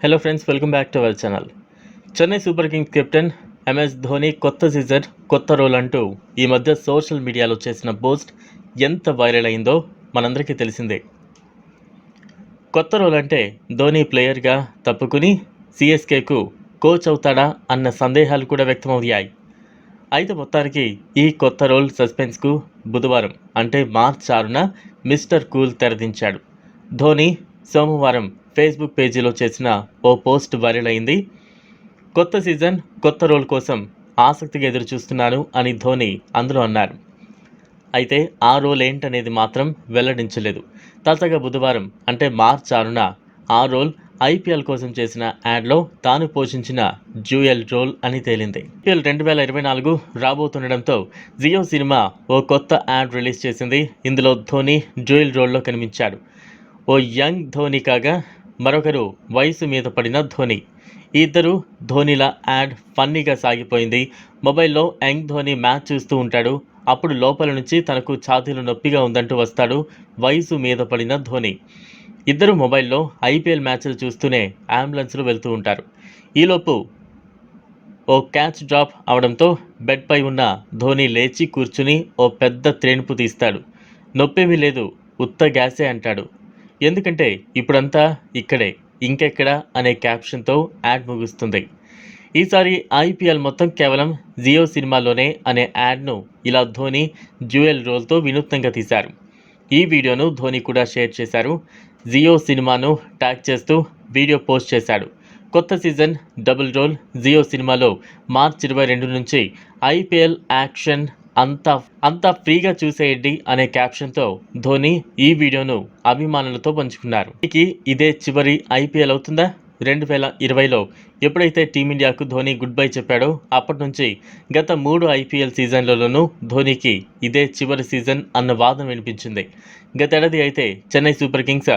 Hello friends welcome back to our channel Chennai Super Kings captain MS Dhoni కొత్త season కొత్త role అంటూ ఈ మధ్య సోషల్ మీడియాలో చేసిన పోస్ట్ ఎంత వైరల్ అయిందో మనందరికీ తెలిసిందే. కొత్త రోల్ అంటే ధోని ప్లేయర్గా తప్పుకుని సిఎస్కేకు కోచ్ అవుతాడా అన్న సందేహాలు కూడా వ్యక్తమయ్యాయి అయితే మొత్తానికి ఈ కొత్త రోల్ సస్పెన్స్కు బుధవారం అంటే మార్చ్ ఆరున మిస్టర్ కూల్ తెరదించాడు. ధోని సోమవారం ఫేస్బుక్ పేజీలో చేసిన ఓ పోస్ట్ వైరల్ అయింది. కొత్త సీజన్ కొత్త రోల్ కోసం ఆసక్తిగా ఎదురు చూస్తున్నాను అని ధోని అందులో అన్నారు. అయితే ఆ రోల్ ఏంటనేది మాత్రం వెల్లడించలేదు. తాజాగా బుధవారం అంటే మార్చ్ ఆరున ఆ రోల్ ఐపీఎల్ కోసం చేసిన యాడ్లో తాను పోషించిన జ్యూయల్ రోల్ అని తేలింది. ఐపీఎల్ రెండు వేల ఇరవై నాలుగు రాబోతుండడంతో జియో సినిమా ఓ కొత్త యాడ్ రిలీజ్ చేసింది. ఇందులో ధోని జ్యూయల్ రోల్లో కనిపించాడు. ఓ యంగ్ ధోని కాగా మరొకరు వయసు మీద పడిన ధోని. ఇద్దరు ధోనిల యాడ్ ఫన్నీగా సాగిపోయింది. మొబైల్లో యంగ్ ధోని మ్యాచ్ చూస్తూ ఉంటాడు. అప్పుడు లోపల నుంచి తనకు ఛాతీలు నొప్పిగా ఉందంటూ వస్తాడు వయసు మీద పడిన ధోని. ఇద్దరు మొబైల్లో ఐపీఎల్ మ్యాచ్లు చూస్తూనే అంబులెన్స్లో వెళ్తూ ఉంటారు. ఈలోపు ఓ క్యాచ్ డ్రాప్ అవడంతో బెడ్పై ఉన్న ధోని లేచి కూర్చుని ఓ పెద్ద త్రేణుపు తీస్తాడు. నొప్పేమీ లేదు ఉత్త గ్యాసే అంటాడు. ఎందుకంటే ఇప్పుడంతా ఇక్కడే ఇంకెక్కడ అనే క్యాప్షన్తో యాడ్ ముగుస్తుంది. ఈసారి ఐపీఎల్ మొత్తం కేవలం జియో సినిమాలోనే అనే యాడ్ను ఇలా ధోని జ్యువెల్ రోల్తో వినూత్నంగా తీశారు. ఈ వీడియోను ధోని కూడా షేర్ చేశారు. జియో సినిమాను ట్యాగ్ చేస్తూ వీడియో పోస్ట్ చేశాడు. కొత్త సీజన్ డబుల్ రోల్ జియో సినిమాలో మార్చ్ ఇరవై రెండు నుంచి ఐపీఎల్ యాక్షన్ అంతా అంతా ఫ్రీగా చూసేయండి అనే క్యాప్షన్తో ధోని ఈ వీడియోను అభిమానులతో పంచుకున్నారు. ఇక ఇదే చివరి ఐపీఎల్ అవుతుందా? రెండు వేల ఇరవైలో ఎప్పుడైతే టీమిండియాకు ధోని గుడ్ బై చెప్పాడో అప్పటి నుంచి గత మూడు ఐపీఎల్ సీజన్లలోనూ ధోనికి ఇదే చివరి సీజన్ అన్న వాదన వినిపించింది. గతేడాది అయితే చెన్నై సూపర్ కింగ్స్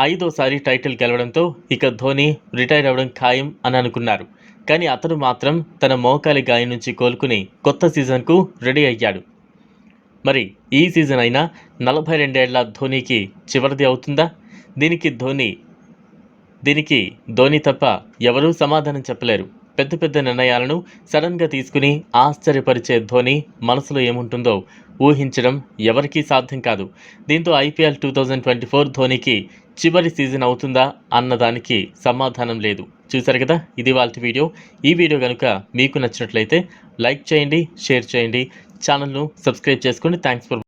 ఐదోసారి టైటిల్ గెలవడంతో ఇక ధోని రిటైర్ అవ్వడం ఖాయం అని అనుకున్నారు. కానీ అతను మాత్రం తన మోకాలి గాయం నుంచి కోలుకుని కొత్త సీజన్కు రెడీ అయ్యాడు. మరి ఈ సీజన్ అయినా నలభై రెండేళ్ళ ధోనీకి చివరిది అవుతుందా? దీనికి ధోని దీనికి ధోని తప్ప ఎవరూ సమాధానం చెప్పలేరు. పెద్ద పెద్ద నిర్ణయాలను సడన్గా తీసుకుని ఆశ్చర్యపరిచే ధోని మనసులో ఏముంటుందో ఊహించడం ఎవరికీ సాధ్యం కాదు. దీంతో IPL two thousand twenty four ధోనికి చివరి సీజన్ అవుతుందా అన్నదానికి సమాధానం లేదు. చూసారు కదా? ఇది వాళ్ళ వీడియో. ఈ వీడియో కనుక మీకు నచ్చినట్లయితే లైక్ చేయండి షేర్ చేయండి. ఛానల్ను సబ్స్క్రైబ్ చేసుకోండి థ్యాంక్స్ ఫర్